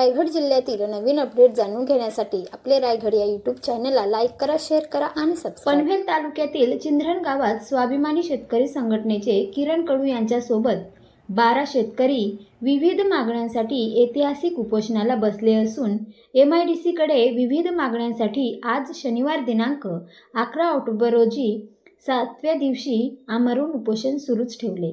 रायगड जिल्ह्यातील नवीन अपडेट जाणून घेण्यासाठी आपले रायगड या यूट्यूब चॅनलला लाईक करा शेअर करा आणि सबस्क्राईब पनवेल तालुक्यातील चिंधरण गावात स्वाभिमानी शेतकरी संघटनेचे किरण कडू यांच्यासोबत बारा शेतकरी विविध मागण्यांसाठी ऐतिहासिक उपोषणाला बसले असून एम आय डी सीकडे विविध मागण्यांसाठी आज शनिवार दिनांक अकरा ऑक्टोबर रोजी सातव्या दिवशी आमरून उपोषण सुरूच ठेवले.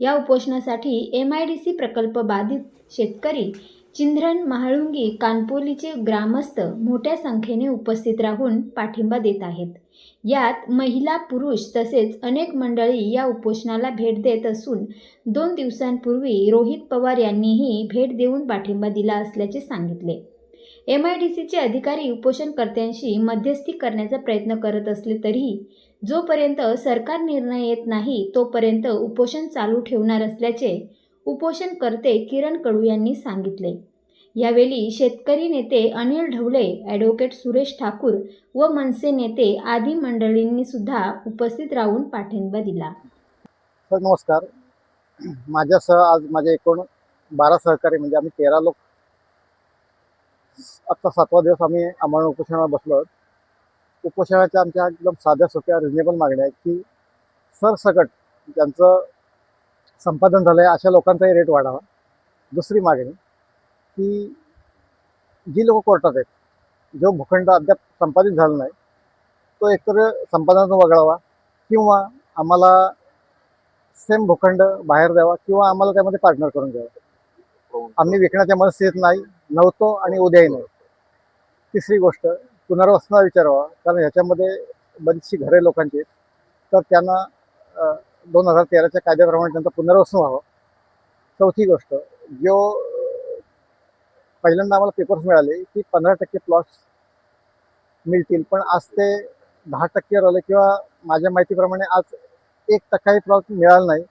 या उपोषणासाठी एम आय डी सी प्रकल्प बाधित शेतकरी चिंध्रण महाळुंगी कानपोलीचे ग्रामस्थ मोठ्या संख्येने उपस्थित राहून पाठिंबा देत आहेत. यात महिला पुरुष तसेच अनेक मंडळी या उपोषणाला भेट देत असून दोन दिवसांपूर्वी रोहित पवार यांनीही भेट देऊन पाठिंबा दिला असल्याचे सांगितले. एम आय डी सीचे अधिकारी उपोषणकर्त्यांशी मध्यस्थी करण्याचा प्रयत्न करत असले तरीही जोपर्यंत सरकार निर्णय येत नाही तोपर्यंत उपोषण चालू ठेवणार असल्याचे उपोषणकर्ते किरण कडू यांनी सांगितले. यावेळी शेतकरी नेते अनिल ढवळे ॲडव्होकेट सुरेश ठाकूर व मनसे नेते आदी मंडळींनी सुद्धा उपस्थित राहून पाठिंबा दिला. सर नमस्कार. माझ्यासह आज माझे एकूण बारा सहकारी म्हणजे आम्ही तेरा लोक आत्ता सातवा दिवस आम्ही आम्हाला उपोषणावर बसलो आहोत. उपोषणाच्या आमच्या एकदम साध्या सोप्या रिजनेबल मागण्या आहेत की सरसकट ज्यांचं संपादन झालं आहे अशा लोकांचाही रेट वाढावा. दुसरी मागणी की जी लोक कोर्टात आहेत जो भूखंड अद्याप संपादित झाला नाही तो एकतर संपादनातून वगळावा किंवा आम्हाला सेम भूखंड बाहेर द्यावा किंवा आम्हाला त्यामध्ये पार्टनर करून द्यावा आम्ही विकण्याच्या मनस्थितीत नाही नव्हतो आणि उद्याही नाही. तिसरी गोष्ट पुनर्वसनाला विचारावा कारण ह्याच्यामध्ये बरीचशी घरे लोकांची आहेत. तर त्यांना दोन हजार तेराच्या कायद्याप्रमाणे त्यांचं पुनर्वसन व्हावं. चौथी गोष्ट जो पहिल्यांदा आम्हाला पेपर्स मिळाले की पंधरा टक्के प्लॉट्स मिळतील पण आज ते दहा टक्केवर आले किंवा माझ्या माहितीप्रमाणे आज एक टक्काही प्लॉट मिळाला नाही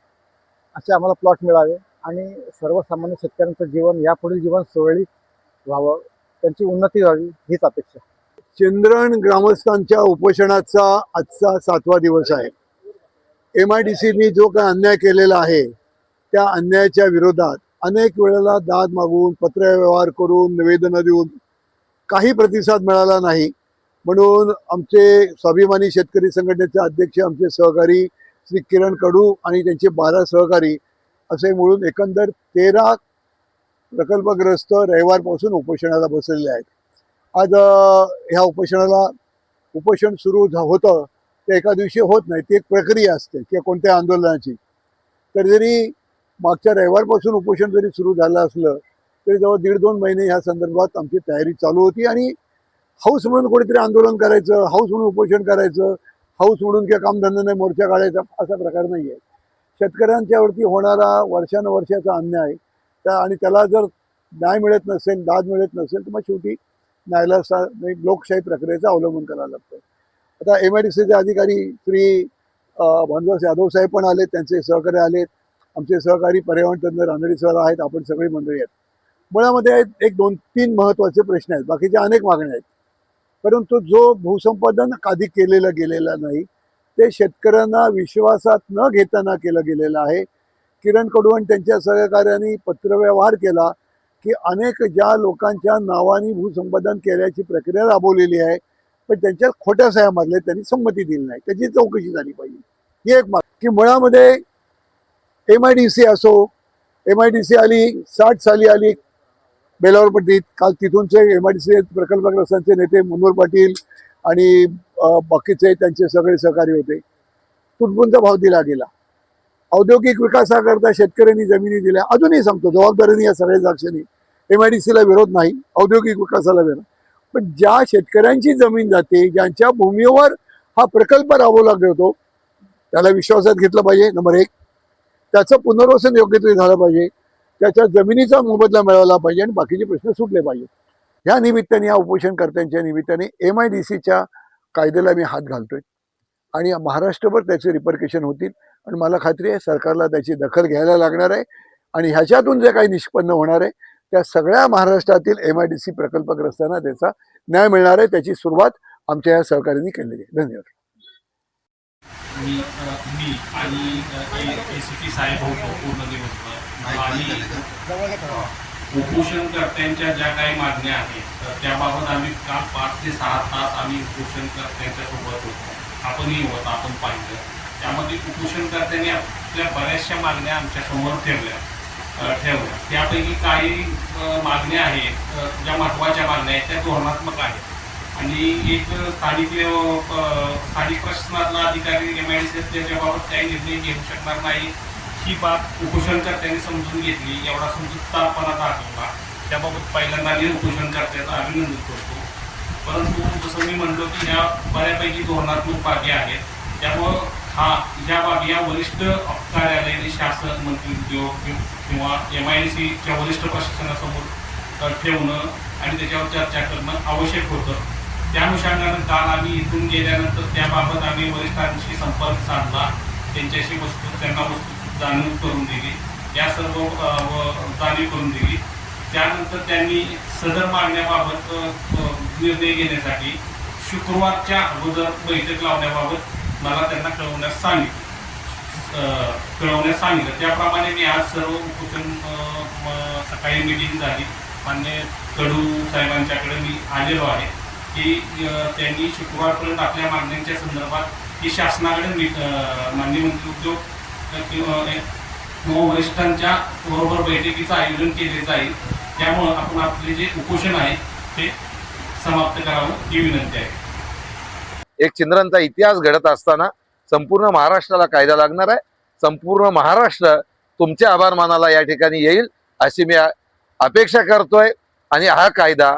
असे आम्हाला प्लॉट मिळावे आणि सर्वसामान्य शेतकऱ्यांचं जीवन यापुढील जीवन सुरळीत व्हावं त्यांची उन्नती व्हावी हीच अपेक्षा. चंद्रण ग्रामस्थांच्या उपोषणाचा आजचा सातवा दिवस आहे. एम आय डी सीनी जो काय अन्याय केलेला आहे त्या अन्यायाच्या विरोधात अनेक वेळेला दाद मागून पत्रव्यवहार करून निवेदनं देऊन काही प्रतिसाद मिळाला नाही. म्हणून आमचे स्वाभिमानी शेतकरी संघटनेचे अध्यक्ष आमचे सहकारी श्री किरण कडू आणि त्यांचे बारा सहकारी असे मिळून एकंदर तेरा प्रकल्पग्रस्त रविवारपासून उपोषणाला बसलेले आहेत. आज ह्या उपोषणाला उपोषण सुरू झा- होतं. ते एका दिवशी होत नाही ती एक प्रक्रिया असते किंवा कोणत्या आंदोलनाची. तर जरी मागच्या रविवारपासून उपोषण जरी सुरू झालं असलं तरी जवळ दीड दोन महिने ह्या संदर्भात आमची तयारी चालू होती आणि हाऊस म्हणून कोणीतरी आंदोलन करायचं हाऊस म्हणून उपोषण करायचं हाऊस म्हणून किंवा कामधंद्याने मोर्चा काढायचा असा प्रकार नाही आहे शेतकऱ्यांच्यावरती होणारा वर्षानुवर्षाचा अन्याय त्या आणि त्याला जर न्याय मिळत नसेल दाद मिळत नसेल तर मग शेवटी न्यायालया लोकशाही प्रक्रियेचं अवलंबन करायला लागतं. आता एम आय डी सीचे अधिकारी श्री भानुदास यादव साहेब पण आले त्यांचे सहकारी आलेत. आमचे सहकारी पर्यावरण तज्ञ रानडे सर आहेत आपण सगळी मंडळी आहेत. मुळामध्ये आहेत एक दोन तीन महत्त्वाचे प्रश्न आहेत बाकीचे अनेक मागण्या आहेत. परंतु जो भूसंपादन आधी केलेलं गेलेला नाही ते शेतकऱ्यांना विश्वासात न घेताना केलं गेलेलं आहे. किरण कडू आणि त्यांच्या सहकाऱ्यांनी पत्रव्यवहार केला की अनेक ज्या लोकांच्या नावाने भूसंपादन केल्याची प्रक्रिया राबवलेली आहे पण त्यांच्या खोट्या सह्या मारल्या त्यांनी संमती दिली नाही. त्याची चौकशी झाली पाहिजे. ही एक माग की मुळामध्ये एम आय डी सी असो एम आय डी सी आली साठ साली आली बेलावरपट्टीत काल तिथूनचे एम आय डी सी प्रकल्पग्रस्तांचे नेते मनोहर पाटील आणि बाकीचे त्यांचे सगळे सहकारी होते. तुटपुंचा भाव दिला गेला. औद्योगिक विकासाकरता शेतकऱ्यांनी जमिनी दिल्या. अजूनही सांगतो जबाबदारीने या सगळ्या द्राक्षांनी एम आय डी सीला विरोध नाही औद्योगिक विकासाला विरोध. पण ज्या शेतकऱ्यांची जमीन जाते ज्यांच्या भूमीवर हा प्रकल्प राबवला जातो त्याला विश्वासात घेतलं पाहिजे नंबर एक. त्याचं पुनर्वसन योग्य तरी झालं पाहिजे. त्याच्या जमिनीचा मोबदला मिळवला पाहिजे आणि बाकीचे प्रश्न सुटले पाहिजे. ह्या निमित्ताने या उपोषणकर्त्यांच्या निमित्ताने एम आय डी सीच्या कायद्याला मी हात घालतोय. आणि महाराष्ट्रभर त्याचे रिपरकेशन होतील. आणि मला खात्री आहे सरकारला त्याची दखल घ्यायला लागणार आहे. आणि ह्याच्यातून जे काही निष्पन्न होणार आहे त्या सगळ्या महाराष्ट्रातील एम आय डी सी प्रकल्पग्रस्तांना त्याचा न्याय मिळणार आहे. त्याची सुरुवात आमच्या या सहकार्यांनी केलेली आहे. धन्यवाद. मी अ, मी आणि ए पी साहेब होतो पूर्ण दिवसभर आणि उपोषणकर्त्यांच्या ज्या काही मागण्या आहेत तर त्याबाबत आम्ही काल पाच ते सहा तास आम्ही उपोषणकर्त्यांच्या सोबत होतो. आपणही होत आपण पाहिलं. त्यामध्ये उपोषणकर्त्यांनी आपल्या बऱ्याचशा मागण्या आमच्यासमोर ठेवल्या. ठेवल्या त्यापैकी काही मागण्या आहेत. ज्या महत्त्वाच्या मागण्या आहेत त्या धोरणात्मक आहेत. आणि एक स्थानिक स्थानिक प्रशासनातला अधिकारी एम आय डी त्याच्याबाबत काही निर्णय घेऊ शकणार नाही. ही बाब उपोषणकर्त्यांनी समजून घेतली. एवढा समजूतदारपणा दाखवला. त्याबाबत पहिल्यांदा मी उपोषणकर्त्याचं अभिनंदन करतो. परंतु जसं मी म्हणलो की ह्या बऱ्यापैकी धोरणात्मक बाबी आहेत. त्यामुळं हा ह्या बाबी या वरिष्ठ कार्यालयाने शासन मंत्री उद्योग किंवा एम आय सी सीच्या वरिष्ठ प्रशासनासमोर ठेवणं आणि त्याच्यावर चर्चा करणं आवश्यक होतं. त्या अनुषंगानं काल आम्ही इथून गेल्यानंतर त्याबाबत आम्ही वरिष्ठांशी संपर्क साधला. त्यांच्याशी वस्तू त्यांना वस्तू जाणीव करून दिली. या सर्व जाणीव करून दिली. त्यानंतर त्यांनी सदर मागण्याबाबत निर्णय घेण्यासाठी शुक्रवारच्या अगोदर बैठक लावण्याबाबत मला त्यांना कळवण्यास सांगितलं. कळवण्यास सांगितलं. त्याप्रमाणे मी आज सर्व कुटुंब सकाळी मिटिंग झाली. मान्य कडू साहेबांच्याकडे मी आलेलो आहे की त्यांनी शुक्रवारपर्यंत आपल्या मागण्यांच्या संदर्भात ही शासनाकडे मी मान्य मंत्री उद्योग किंवा वरिष्ठांच्या बरोबर बैठकीचं आयोजन केले जाईल. त्यामुळं आपण आपले जे उपोषण आहे ते समाप्त करावं ही विनंती आहे. एक चिंद्रांचा इतिहास घडत असताना संपूर्ण महाराष्ट्राला कायदा लागणार आहे. संपूर्ण महाराष्ट्र तुमच्या आभार मानाला या ठिकाणी येईल अशी मी अपेक्षा करतोय. आणि हा कायदा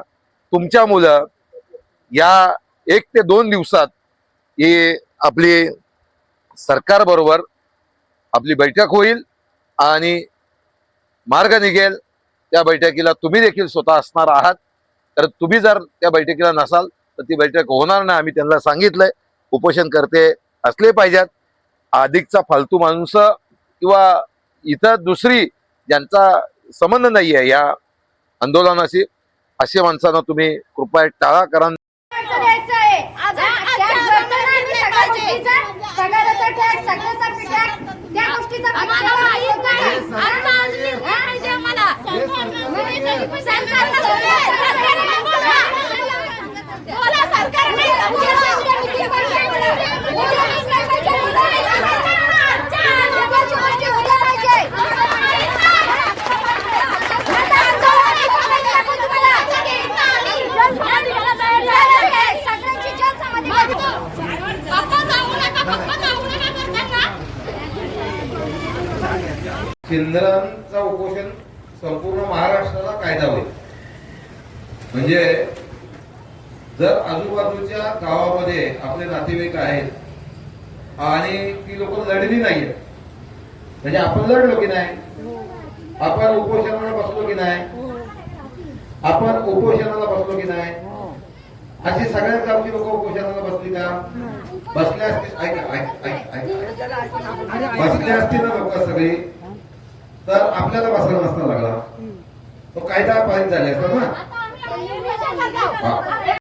तुमच्या मुलं या एक ते दोन दिवसात ही आपली सरकारबरोबर आपली बैठक होईल आणि मार्ग निघेल. त्या बैठकीला तुम्ही देखील स्वतः असणार आहात. तर तुम्ही जर त्या बैठकीला नसाल तर ती बैठक होणार नाही आम्ही त्यांना सांगितलंय. उपोषण करते असले पाहिजेत. अधिकचा फालतू माणूस किंवा इतर दुसरी ज्यांचा संबंध नाही आहे या आंदोलनाशी असे माणसांना तुम्ही कृपया टाळा कारण द्यायचं आहे. आज टॅक्स भरतो ना आम्ही सगळ्या गोष्टीचा. पगाराचा टॅक्स, सगळ्याचा टॅक्स, त्या गोष्टीचा आम्हाला पगार माहीत होत नाही. नाही. आमचा अजून पाहिजे आम्हाला. सरकारला बोला, सरकारला बोला. बोला, सरकारने उद्या उद्या meeting पाहिजे. उद्या meeting पाहिजे. महत्त्वाची गोष्टी उद्या पाहिजे. आता आंदोलन करायला नको तुम्हाला. सगळ्यांची जनसमाधी पाहिजे. पप्पा जाऊ नका, पप्पा जाऊ नका करताना. सिंधरांचा उपोषण संपूर्ण महाराष्ट्राला कायदा होईल. म्हणजे जर आजूबाजूच्या गावामध्ये आपले नातेवाईक आहेत आणि ती लोक लढली नाहीये म्हणजे आपण लढलो की नाही? आपण उपोषणाला बसलो की नाही? आपण उपोषणाला बसलो की नाही? अशी सगळ्याच गावची लोक उपोषणाला बसली का? बसल्या असतील ऐका ऐक ऐक ऐक बसले असतील ना लोक सगळी? तर आपल्याला बसायला नसता लागला तो कायदा पारित झाले असता ना आता आम्ही